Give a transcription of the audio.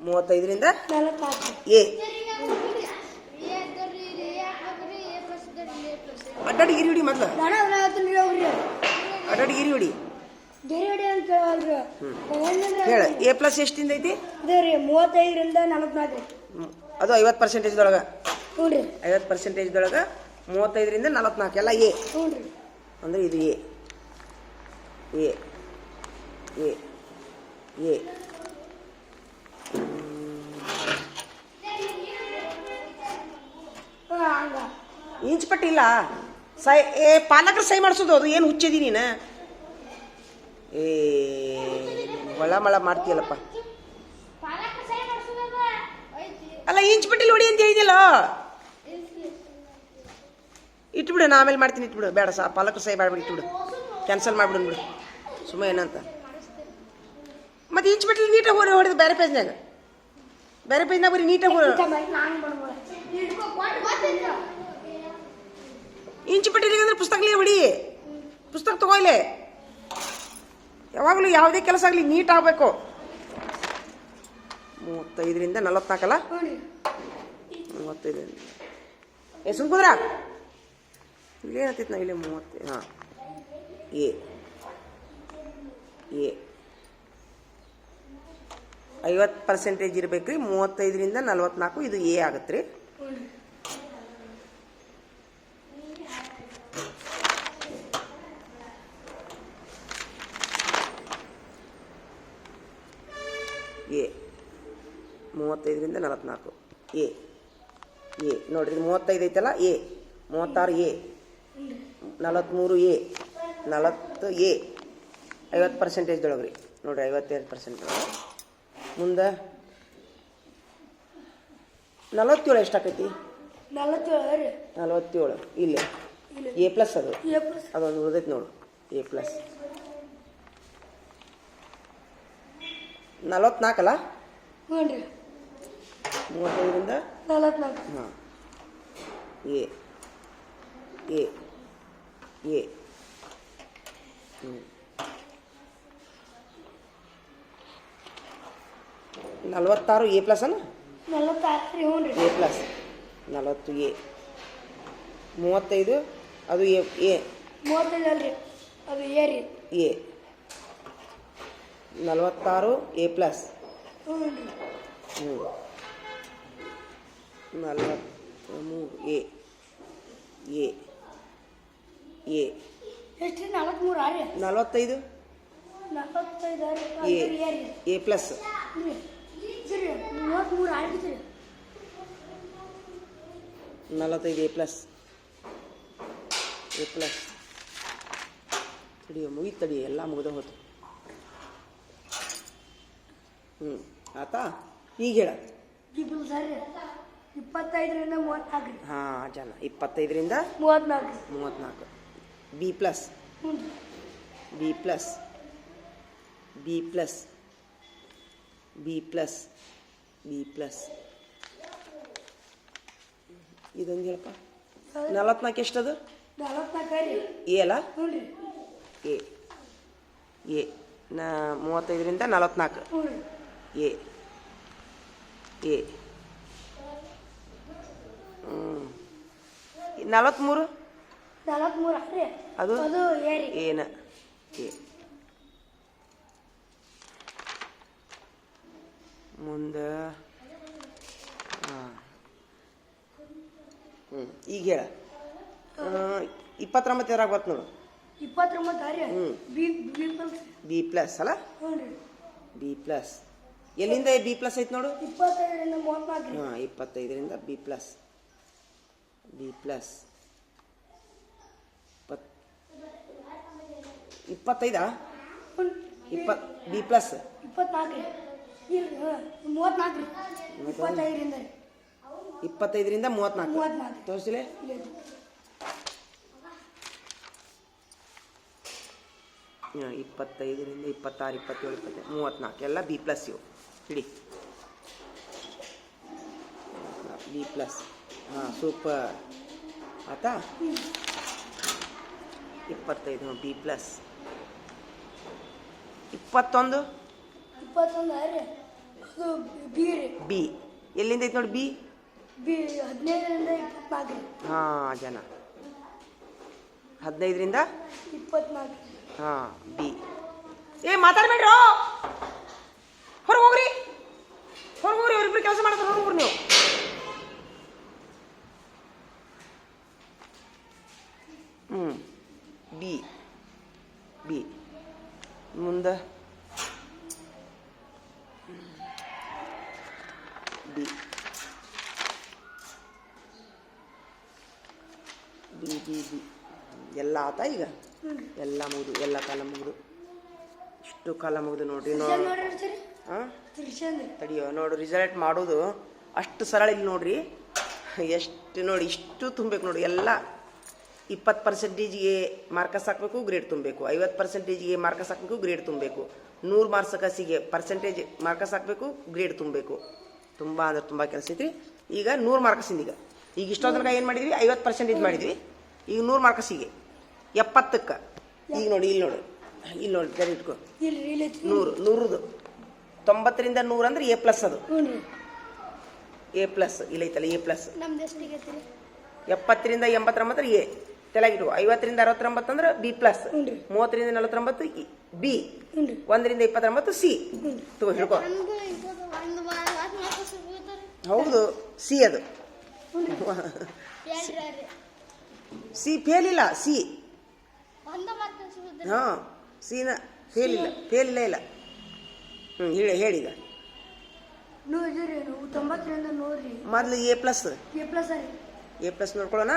ಮೂವತ್ತೈದರಿಂದ A. ಅಡ್ಡಾಡಿ ಗಿರಿ ಹಿಡಿ ಮೊದ್ಲು. ಅಡ್ಡಾಡಿ ಗಿರಿ ಹಿಡಿ. ಹೇಳ ಎ ಪ್ಲಸ್ ಎಷ್ಟಿಂದ ಐತಿ? ಮೂವತ್ತೈದರಿಂದ ನಲವತ್ನಾಲ್ಕು. ಅದು ಐವತ್ತು ಪರ್ಸೆಂಟೇಜ್ದೊಳಗೆ ಐವತ್ತು ಪರ್ಸೆಂಟೇಜ್ದೊಳಗೆ ಮೂವತ್ತೈದರಿಂದ ನಲವತ್ನಾಲ್ಕು ಎಲ್ಲ ಎ. ಅಂದರೆ ಇದು ಎ. ಎ. ಎ. ಇಂಚ್ ಪಟ್ಟಿಲ್ಲ ಸೈ ಏ ಪಾಲಕರು ಸೈ ಮಾಡಿಸೋದು ಅದು ಏನು ಹುಚ್ಚಿದಿ ನೀನು ಏ ಒಳ ಮಳ ಮಾಡ್ತೀಯಲ್ಲಪ್ಪ ಅಲ್ಲ ಇಂಚ್ ಪಟ್ಟಿಲಿ ಹೊಡಿ ಅಂತ ಹೇಳಿದಿಲ್ಲ ಇಟ್ಬಿಡು ನಾ ಆಮೇಲೆ ಮಾಡ್ತೀನಿ ಇಟ್ಬಿಡು ಬೇಡ ಸಾ ಪಾಲಕರು ಸೈ ಮಾಡ್ಬಿಡು ಇಟ್ಬಿಡು ಕ್ಯಾನ್ಸಲ್ ಮಾಡ್ಬಿಡು ಬಿಡು ಸುಮ್ಮ ಏನಂತ ಮತ್ತೆ ಇಂಚ್ ಪಟ್ಟಿಲಿ ನೀಟಾಗಿ ಹೊಡಿ ಹೊಡೆದು ಬೇರೆ ಪೇಜ್ನಾಗ ಬೇರೆ ಪೇಜ್ನಾಗ ಬರೀ ನೀಟಾಗಿ ಹೊಡಿ ನಾನು ಮಾಡ್ಬೋದು ಇಂಚು ಪಟ್ಟಿಲಿಗೆ ಅಂದ್ರೆ ಪುಸ್ತಕಲೇ ಹೊಡಿ. ಪುಸ್ತಕ ತಗೋಯ್ಲೆ ಯಾವಾಗಲೂ ಯಾವುದೇ ಕೆಲಸ ಆಗಲಿ ನೀಟ್ ಆಗಬೇಕು. ಮೂವತ್ತೈದರಿಂದ ನಲವತ್ನಾಲ್ಕಲ್ಲ? ಮೂವತ್ತೈದರಿಂದ. ಏ, ಸುಮ್ಕುದ್ರ? ಇಲ್ಲೇನತ್ತಿತ್ತು ನಾವು ಇಲ್ಲೇ ಮೂವತ್ತೈದು ಹಾಂ. ಎ. ಎ. ಐವತ್ತು ಪರ್ಸೆಂಟೇಜ್ ಇರಬೇಕು ರೀ ಮೂವತ್ತೈದರಿಂದ ನಲವತ್ನಾಲ್ಕು, ಇದು ಎ ಆಗತ್ತೆ ರೀ ಎ. ಮೂವತ್ತೈದರಿಂದ ನಲವತ್ನಾಲ್ಕು. ಎ. ಎ. ನೋಡ್ರಿ ಇದು ಮೂವತ್ತೈದು ಐತಲ್ಲ? ಎ. ಮೂವತ್ತಾರು ಎ. ನಲವತ್ತ್ಮೂರು ಎ. ನಲವತ್ತು ಎ. ಐವತ್ತು ಪರ್ಸೆಂಟೇಜ್ದೊಳಗೆ ರೀ ನೋಡಿರಿ ಐವತ್ತೈದು ಪರ್ಸೆಂಟ್ ಮುಂದೆ. ನಲವತ್ತೇಳು ಎಷ್ಟಾಕೈತಿ ನಲವತ್ತೇಳು. ಇಲ್ಲೇ. ಎ ಪ್ಲಸ್ ಅದು? A plus. ಅದೊಂದು ಉಳಿದೈತಿ ನೋಡು. A plus. ನಲವತ್ನಾಲ್ಕಲ್ಲ? ಹ್ಞೂ ರೀ ಮೂವತ್ತೈದರಿಂದ? ನಲವತ್ನಾಲ್ಕು. ಹಾಂ. ಎ. ಎ. ಎ. ಹ್ಞೂ ನಲವತ್ತಾರು ಎ ಪ್ಲಸ್ ಅನ್ನ? ನಲವತ್ತಾರು. ರೀ ಹ್ಞೂ ರೀ ಎ ಪ್ಲಸ್. ನಲವತ್ತು ಎ. ಮೂವತ್ತೈದು ಅದು ಎ ಎ. ಮೂವತ್ತೈದು ಅಲ್ರಿ. ಅದು ಎ ರೀ. ಎ. ನಲವತ್ತಾರು ಎ ಪ್ಲಸ್ ಹ್ಞೂ ಎ ಎ ಎ ಎಷ್ಟು ರೀ? ನಲವತ್ತ್ಮೂರು ಆರಿ. ನಲವತ್ತೈದು ಎ ಎ ಪ್ಲಸ್ ನಲವತ್ತೈದು ಎ ಪ್ಲಸ್ ಎ ಪ್ಲಸ್ ತಡಿಯೋ ಮುಗಿ ತಡಿಯೋ ಎಲ್ಲ ಮುಗಿದ ಹೋತು. ಹ್ಞೂ ಆತಾ? ಈಗ ಹೇಳ. ಇಪ್ಪತ್ತೈದರಿಂದ ಮೂವತ್ನಾಲ್ಕು. ಹಾಂ ಜನ. ಇಪ್ಪತ್ತೈದರಿಂದ ಮೂವತ್ತ್ನಾಲ್ಕು ಮೂವತ್ನಾಲ್ಕು. B plus B plus B plus B plus B plus ಇದೊಂದು ಹೇಳಪ್ಪ. ನಲವತ್ನಾಲ್ಕು ಎಷ್ಟದು? ಎ ಅಲ್ಲ? ಎ ಎ ನಾ ಮೂವತ್ತೈದರಿಂದ ನಲವತ್ನಾಲ್ಕು. ಎ ಎ ಹ್ಞೂ ನಲವತ್ತ್ಮೂರು ನಲವತ್ತ್ಮೂರು ರೀ ಅದು? ಅದು ಏನ? ಎ ಮುಂದೆ. ಹಾಂ. ಹ್ಞೂ ಈಗ ಹೇಳ. ಇಪ್ಪತ್ತೊಂಬತ್ತು ಎದ್ರಾಗ ಬರ್ತು ನೋಡು? ಇಪ್ಪತ್ತೊಂಬತ್ತು. ಬಿ ಬಿ ಪ್ಲಸ್ ಅಲ್ಲ? ಬಿ ಪ್ಲಸ್ ಎಲ್ಲಿಂದ ಬಿ ಪ್ಲಸ್ ಐತೆ ನೋಡು? ಇಪ್ಪತ್ತೈದರಿಂದ ಹಾಂ ಇಪ್ಪತ್ತೈದರಿಂದ ಬಿ ಪ್ಲಸ್ ಬಿ ಪ್ಲಸ್ ಇಪ್ಪತ್ ಇಪ್ಪತ್ತೈದಾ? ಹ್ಞೂ ಇಪ್ಪತ್ ಬಿ ಪ್ಲಸ್ ಇಪ್ಪತ್ನಾಲ್ಕು ರೀ ಇಪ್ಪತ್ತೈದರಿಂದ. ಮೂವತ್ನಾಲ್ಕು. ತೋರಿಸಿಲೆ? ಇಪ್ಪತ್ತೈದರಿಂದ ಇಪ್ಪತ್ತಾರು ಇಪ್ಪತ್ತೇಳು ಇಪ್ಪತ್ತೈದು ಮೂವತ್ನಾಲ್ಕು. ಎಲ್ಲ ಬಿ ಪ್ಲಸ್ ಇವು. ಹಿಡಿ ಬಿ ಪ್ಲಸ್ ಹಾಂ ಸೂಪರ್ ಆತಾ? ಇಪ್ಪತ್ತೈದು ಬಿ ಪ್ಲಸ್ ಇಪ್ಪತ್ತೊಂದು? ಇಪ್ಪತ್ತೊಂದು ಬಿ ಎಲ್ಲಿಂದ ಐತೆ ನೋಡಿ ಬಿ ಬಿ ಹದಿನೈದರಿಂದ ಹಾಂ ಜನ. ಹದಿನೈದರಿಂದ? ಇಪ್ಪತ್ನಾಲ್ಕು ಹಾಂ ಬಿ ಏ ಮಾತಾಡ್ಬೇಡ್ರೋ? ಹೊರಗೆ ಹೋಗ್ರಿ ಅವ್ರಿಬ್ರು ಕೆಲಸ ಮಾಡ್ತಾರೆ ಹೊರಗೆ ನೀವು. ಹ್ಞೂ ಬಿ. ಬಿ. ಮುಂದೆ. ಬಿ. B B B. ಎಲ್ಲ ಆತ ಈಗ? ಎಲ್ಲ ಮುಗಿದು ಎಲ್ಲ ಕಾಲ ಮುಗಿದು. ಇಷ್ಟು ಕಾಲ ಮುಗಿದು ನೋಡ್ರಿ ನೋಡಿ. ಹಾಂ ತಡಿಯೋ ನೋಡು ರಿಸಲ್ಟ್ ಮಾಡೋದು ಅಷ್ಟು ಸರಳ ಇಲ್ಲಿ ನೋಡ್ರಿ. ಎಷ್ಟು ನೋಡಿ ಇಷ್ಟು ತುಂಬಬೇಕು ನೋಡಿ ಎಲ್ಲ ಇಪ್ಪತ್ತು ಪರ್ಸೆಂಟೇಜಿಗೆ ಮಾರ್ಕಸ್ ಹಾಕಬೇಕು ಗ್ರೇಡ್ ತುಂಬಬೇಕು. ಐವತ್ತು ಪರ್ಸೆಂಟೇಜಿಗೆ ಮಾರ್ಕಸ್ ಹಾಕಬೇಕು ಗ್ರೇಡ್ ತುಂಬಬೇಕು. ನೂರು ಮಾರ್ಕ್ಸಕಸಿಗೆ ಪರ್ಸೆಂಟೇಜ್ ಮಾರ್ಕಸ್ ಹಾಕಬೇಕು ಗ್ರೇಡ್ ತುಂಬಬೇಕು. ತುಂಬ ಅಂದ್ರೆ ತುಂಬ ಕೆಲಸ ಐತ್ರಿ. ಈಗ ನೂರು ಮಾರ್ಕಸಿಂದ ಈಗ. ಈಗ ಇಷ್ಟೋ ತನಕ ಏನು ಮಾಡಿದ್ವಿ? ಐವತ್ತು ಪರ್ಸೆಂಟೇಜ್ ಮಾಡಿದ್ವಿ. ಈಗ ನೂರು ಮಾರ್ಕಸಿಗೆ ಎಪ್ಪತ್ತಕ್ಕೆ. ಈಗ ನೋಡಿ ಇಲ್ಲಿ ನೋಡಿ. ಇಲ್ಲಿ ನೋಡಿ ಇಟ್ಕೊ. ನೂರು ನೂರದು. ತೊಂಬತ್ತರಿಂದ ನೂರ ಅಂದ್ರೆ ಎ ಪ್ಲಸ್ ಅದು. ಎ ಪ್ಲಸ್ ಇಲ್ಲೈತಲ್ಲ ಎ ಪ್ಲಸ್ ಎಪ್ಪತ್ತರಿಂದ ಎಂಬತ್ತೊಂಬತ್ತರ ಎ ತೆಳಗಿಡು ಐವತ್ತರಿಂದ ಅರವತ್ತೊಂಬತ್ತು ಅಂದ್ರೆ ಬಿ ಪ್ಲಸ್ ಮೂವತ್ತರಿಂದ ನಲವತ್ತೊಂಬತ್ತು ಬಿ ಒಂದರಿಂದ ಇಪ್ಪತ್ತೊಂಬತ್ತು ಸಿ ತಗೋ ಹಿಡ್ಕೋ. ಹೌದು ಸಿ ಅದು. ಸಿ ಫೇಲ್ ಇಲ್ಲ ಸಿ ಹಾ ಸಿನ ಫೇಲ್ ಇಲ್ಲ ಫೇಲ್ ಇಲ್ಲ ಇಲ್ಲ. ಹ್ಞೂ ಹೇಳಿ ಹೇಳೀಗ ತೊಂಬತ್ತರಿಂದ ನೂರು ರೀ. ಮೊದಲು A plus A plus A plus ನೋಡ್ಕೊಳ್ಳೋಣ?